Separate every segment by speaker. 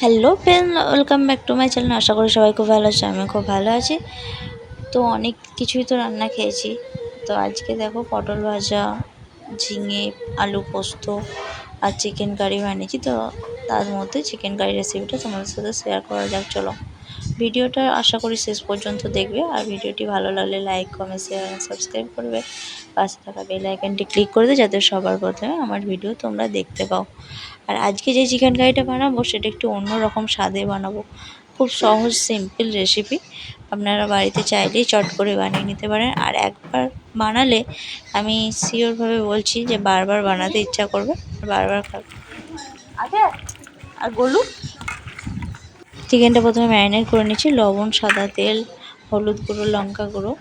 Speaker 1: Hello friend welcome back to my channel আশা করি সবাই খুব ভালো আছে আমি খুব ভালো আছি। তো অনেক কিছুই তো রান্না খেয়েছি। তো আজকে দেখো পটল ভাজা, ঝিঙে, আলু পোস্ত আর চিকেন কারি বানিয়েছি। তো তার মধ্যে চিকেন কারি রেসিপিটা তোমাদের সাথে শেয়ার করা যাক, চলো। ভিডিওটা আশা করি শেষ পর্যন্ত দেখবে। আর ভিডিওটি ভালো লাগলে লাইক কমেন্ট শেয়ার সাবস্ক্রাইব করবে। পাশে থাকা বেল আইকনটি ক্লিক করে দেবে যাতে সবার প্রথমে আমার ভিডিও তোমরা দেখতে পাও। আর আজকে যে চিকেন কারিটা বানাবো, সেটা একটু অন্য রকম স্বাদে বানাবো। খুব সহজ সিম্পল রেসিপি আপনারা বাড়িতে চাইলেই চট করে বানিয়ে নিতে পারেন। আর একবার বানালে আমি শিওরভাবে বলছি যে বারবার বানাতে ইচ্ছা করবে। বারবার খাবে। আর গলু? চিকেনটা প্রথমে ম্যারিনেট করে নিচ্ছি। লবণ, সাদা তেল, হলুদ গুঁড়ো, লঙ্কা গুঁড়ো।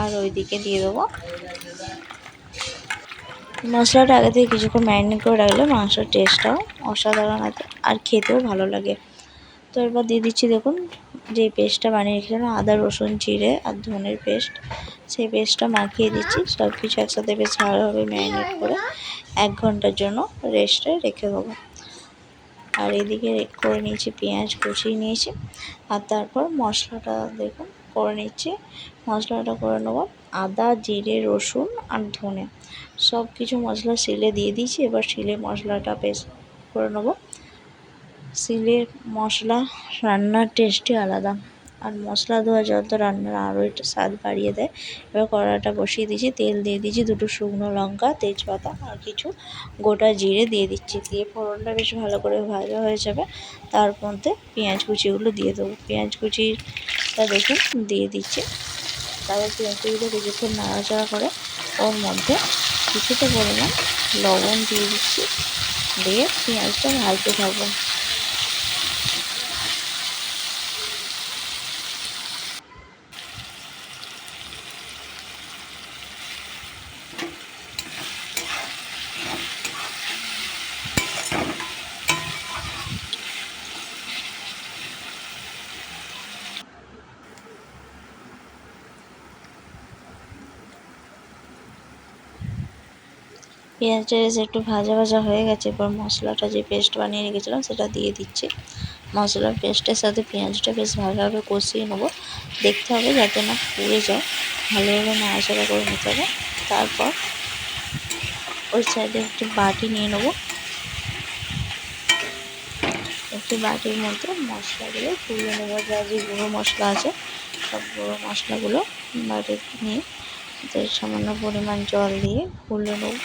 Speaker 1: আর ওইদিকে দিয়ে দেবো মশলাটা আগে থেকে কিছুক্ষণ ম্যারিনেট করে রাখলে মাংসের টেস্টটাও অসাধারণ আর খেতেও ভালো লাগে। তো এরপর দিয়ে দিচ্ছি দেখুন, যে পেস্টটা বানিয়ে রেখেছিলাম, আদা, রসুন, জিরে আর ধনের পেস্ট, সেই পেস্টটা মাখিয়ে দিচ্ছি। সব কিছু একসাথে বেশ ভালোভাবে ম্যারিনেট করে এক ঘণ্টার জন্য রেস্টে রেখে দেবো। আর এদিকে করে নিয়েছি পেঁয়াজ কুচিয়ে নিয়েছি। আর তারপর মশলাটা দেখুন, করে নিচ্ছি। মশলাটা করে নেব আদা, জিরে, রসুন আর ধনে। সব কিছু মশলা শিলে দিয়ে দিয়েছি, এবার শিলে মশলাটা পেস্ট করে নেব। শিলের মশলা রান্নার টেস্টই আলাদা। আর মশলা দেওয়া যত রান্নার আরও একটু স্বাদ বাড়িয়ে দেয়। এবার কড়াটা বসিয়ে দিয়েছি, তেল দিয়ে দিয়েছি দুটো শুকনো লঙ্কা, তেজপাতা আর কিছু গোটা জিরে দিয়ে দিচ্ছি। দিয়ে ফোড়নটা বেশ ভালো করে ভাজা হয়ে যাবে। তার মধ্যে পেঁয়াজ কুচিগুলো দিয়ে দেবো। পেঁয়াজ কুচিটা দেখুন, দিয়ে দিচ্ছি। তারপর পেঁয়াজ কুচিটা কিছুক্ষণ নাড়াচাড়া করে ওর মধ্যে কিছুটা পরিমাণ লবণ দিয়ে দিচ্ছি। দিয়ে পেঁয়াজটা ভাজতে থাকব পেঁয়াজটা এসে একটু ভাজা ভাজা হয়ে গেছে, এবার মশলাটা যে পেস্ট বানিয়ে রেখেছিলাম সেটা দিয়ে দিচ্ছি। মশলার পেস্টের সাথে পেঁয়াজটা বেশ ভালোভাবে কষিয়ে নেব। দেখতে হবে যাতে না পুড়ে যায়। ভালোভাবে নাড়াচাড়া করে নিতে হবে। তারপর ওই সাইডে একটি বাটি নিয়ে নেব। একটি বাটির মধ্যে মশলাগুলো তুলে নেব। যা যে গুঁড়ো মশলা আছে, সব গুঁড়ো মশলাগুলো বাটি নিয়ে সামান্য পরিমাণ জল দিয়ে গুলে নেব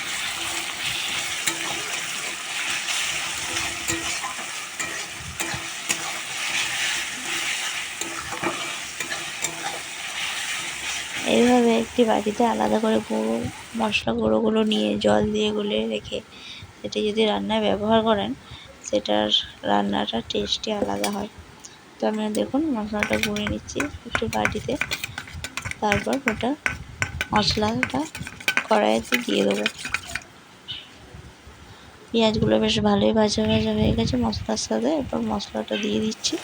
Speaker 1: এইভাবে একটি বাটিতে আলাদা করে গুঁড়ো মশলা গুঁড়োগুলো নিয়ে জল দিয়ে গুলে রেখে সেটি যদি রান্নায় ব্যবহার করেন, সেটার রান্নাটা টেস্টই আলাদা হয়। তো আমি দেখুন মশলাটা গুঁড়ে নিচ্ছি একটু বাটিতে। তারপর ওটা মশলাটা কড়াইতে দিয়ে দেবো। পেঁয়াজগুলো বেশ ভালোই ভাজা ভাজা হয়ে গেছে মশলার সাথে। এরপর মশলাটা দিয়ে দিচ্ছি।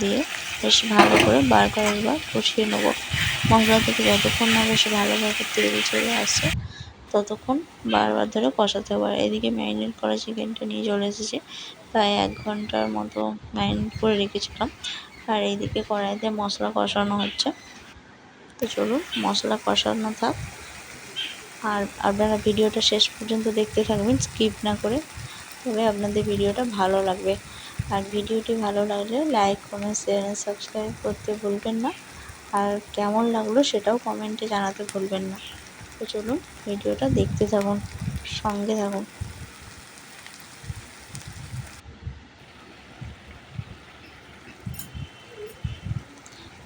Speaker 1: দিয়ে বেশ ভালো করে বার কয়েকবার কষিয়ে নেব। মশলা থেকে যতক্ষণ না বেশ ভালোভাবে তেল চলে আসছে ততক্ষণ বারবার ধরে কষাতে হবে। আর এদিকে ম্যারিনেট করা চিকেনটা নিয়ে চলে এসেছে। প্রায় এক ঘণ্টার মতো ম্যারিনেট করে রেখেছিলাম। আর এইদিকে কড়াইতে মশলা কষানো হচ্ছে। তো চলুন, মশলা কষানো থাক। আর আপনারা ভিডিওটা শেষ পর্যন্ত দেখতে থাকবেন, স্কিপ না করে। তবে আপনাদের ভিডিওটা ভালো লাগবে। আর ভিডিওটি ভালো লাগলে লাইক, কমেন্ট, শেয়ার, সাবস্ক্রাইব করতে ভুলবেন না। আর কেমন লাগল সেটাও কমেন্টে জানাতে ভুলবেন না। তো চলুন, ভিডিওটা দেখতে থাকুন, সঙ্গে থাকুন।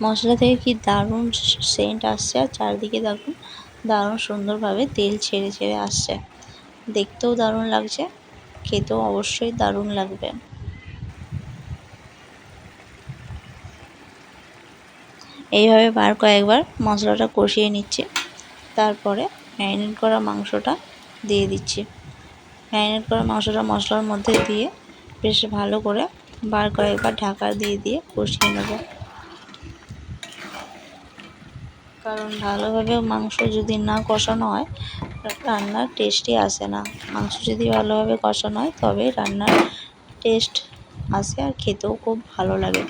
Speaker 1: মশলা থেকে কি দারুণ সেন্ট আসছে? আর চারদিকে দেখুন, দারুণ সুন্দরভাবে তেল ছেড়ে ছেড়ে আসছে। দেখতেও দারুণ লাগছে, খেতেও অবশ্যই দারুণ লাগবে। এইভাবে বার কয়েকবার মশলাটা কষিয়ে নিচ্ছে। তারপরে ম্যারিনেট করা মাংসটা দিয়ে দিচ্ছি। ম্যারিনেট করা মাংসটা মশলার মধ্যে দিয়ে বেশ ভালো করে বার কয়েকবার ঢাকা দিয়ে দিয়ে কষিয়ে নেব। কারণ ভালোভাবে মাংস যদি না কষানো হয়, রান্নার টেস্টই আসে না। মাংস যদি ভালোভাবে কষানো হয়, তবে রান্নার টেস্ট আসে আর খেতেও খুব ভালো লাগে।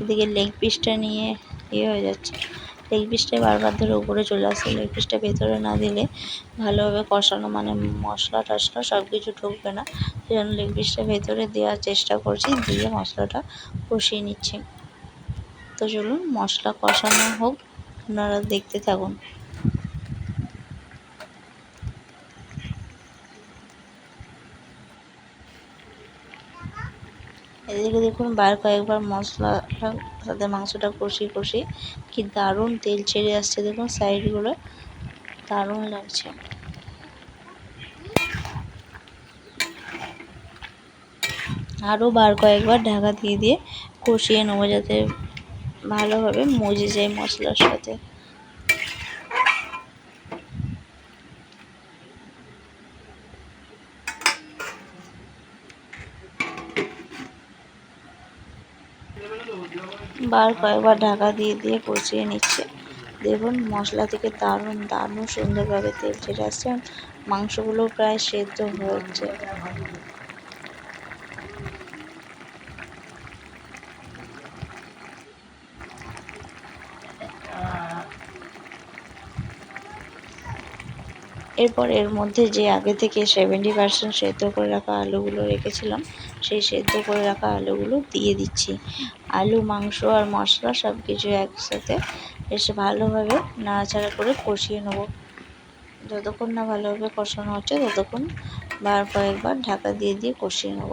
Speaker 1: এদিকে লেগ পিসটা নিয়ে ইয়ে হয়ে যাচ্ছে। লেগ পিসটা বারবার ধরে উপরে চলে আসছে লেগ পিসটা ভেতরে না দিলে ভালোভাবে কষানো মানে মশলা টশলা সব কিছু ঢুকবে না। সেই জন্য লেগ পিসটা ভেতরে দেওয়ার চেষ্টা করছি, দিয়ে মশলাটা কষিয়ে নিচ্ছি। তো চলুন মশলা কষানো হোক, আপনারা দেখতে থাকুন। এদিকে দেখুন, বার কয়েকবার মশলাটা সাথে মাংসটা কষি কষি কি দারুণ তেল ছেড়ে আসছে দেখুন, সাইডগুলো দারুণ লাগছে। আরও বার কয়েকবার ঢাকা দিয়ে দিয়ে কষিয়ে নেব যাতে ভালোভাবে মজে যায় মশলার সাথে। বার কয়েকবার ঢাকা দিয়ে দিয়ে কষিয়ে নিচ্ছে। দেখুন, মশলা থেকে দারুণ দারুণ সুন্দরভাবে তেল ছেড়ে আসছে মাংসগুলো প্রায় সেদ্ধ হয়েছে এরপর এর মধ্যে যে আগে থেকে সেভেন্টি পার্সেন্ট সেদ্ধ করে রাখা আলুগুলো রেখেছিলাম সেই সেদ্ধ করে রাখা আলুগুলো দিয়ে দিচ্ছি। আলু, মাংস আর মশলা সব কিছু একসাথে এসে ভালোভাবে নাড়াচাড়া করে কষিয়ে নেব। যতক্ষণ না ভালোভাবে কষানো হচ্ছে ততক্ষণ বার কয়েকবার ঢাকা দিয়ে দিয়ে কষিয়ে নেব।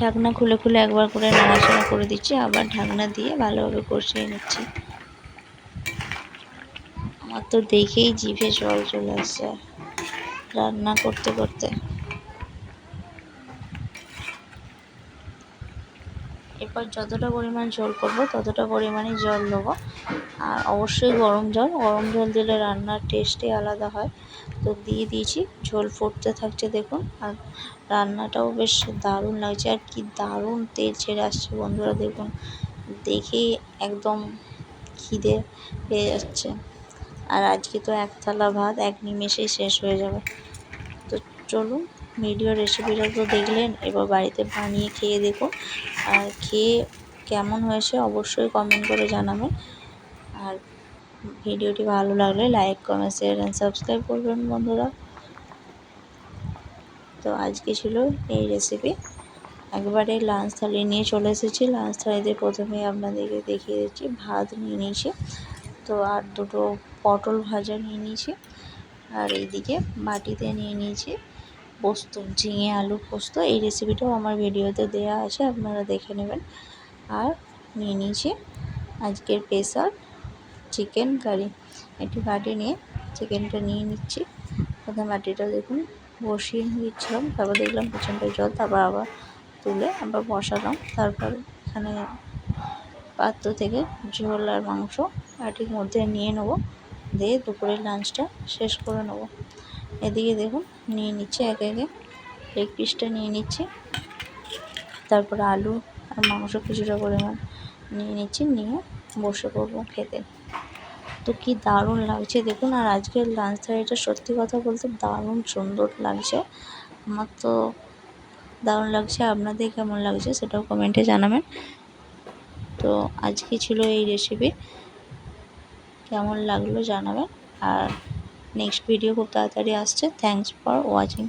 Speaker 1: ঢাকনা খুলে খুলে একবার করে নাড়াচাড়া করে দিচ্ছি, আবার ঢাকনা দিয়ে ভালোভাবে কষিয়ে নিচ্ছি। তো দেখেই জিভে জল চলে আসছে রান্না করতে করতে। এরপর যতটা পরিমাণ ঝোল করব, ততটা পরিমাণে জল দেবো আর অবশ্যই গরম জল গরম জল দিলে রান্নার টেস্টই আলাদা হয়। তো দিয়ে দিয়েছি, ঝোল ফুটতে থাকছে দেখুন। আর রান্নাটাও বেশ দারুণ লাগছে। আর কি দারুণ তেল ছেড়ে আসছে বন্ধুরা দেখুন। দেখেই একদম খিদে পেয়ে যাচ্ছে। আর আজকে তো এক থালা ভাত, এক নিমেষেই শেষ হয়ে যাবে। তো চলুন ভিডিও রেসিপিটা তো দেখলেন, এবার বাড়িতে বানিয়ে খেয়ে দেখুন। আর খেয়ে কেমন হয়েছে অবশ্যই কমেন্ট করে জানাবেন। আর ভিডিওটি ভালো লাগলে like comment share and subscribe করবেন বন্ধুরা। তো আজকে ছিল এই রেসিপি একবারে লাঞ্চ থালি নিয়ে চলে এসেছি। লাঞ্চ থালিতে প্রথমে আপনাদেরকে দেখিয়ে দিচ্ছি, ভাত নিয়ে নিয়েছি। তো আর দুটো পটল ভাজা নিয়ে নিয়েছি। আর এইদিকে বাটিতে নিয়ে নিয়েছি পোস্ত, ঝিঙে আলু পোস্ত। এই রেসিপিটাও আমার ভিডিওতে দেওয়া আছে, আপনারা দেখে নেবেন। আর নিয়ে নিয়েছি আজকের স্পেশাল চিকেন কারি একটি বাটি নিয়ে চিকেনটা নিয়ে নিচ্ছি। প্রথম বাটিটা দেখুন, বসিয়ে দিচ্ছিলাম, তারপর দেখলাম পিছনটা জল, তারপর আবার তুলে আবার বসালাম। তারপর এখানে পাত্র থেকে ঝোল আর মাংস বাটির মধ্যে নিয়ে নেব। দিয়ে দুপুরের লাঞ্চটা শেষ করে নেব। এদিকে দেখুন, নিয়ে নিচ্ছি একে একে। লেগ পিসটা নিয়ে নিচ্ছি। তারপর আলু আর মাংস কিছুটা পরিমাণ নিয়ে নিচ্ছি, নিয়ে বসে পড়ব খেতে। তো কি দারুণ লাগছে। দেখুন, আর আজকের লাঞ্চ থালিটা সত্যি কথা বলতে দারুণ সুন্দর লাগছে। আমার তো দারুণ লাগছে। আপনাদের কেমন লাগছে সেটাও কমেন্টে জানাবেন। তো আজকে ছিল এই রেসিপি কেমন লাগল জানাবেন। আর নেক্সট ভিডিও খুব তাড়াতাড়ি আসছে। Thanks for watching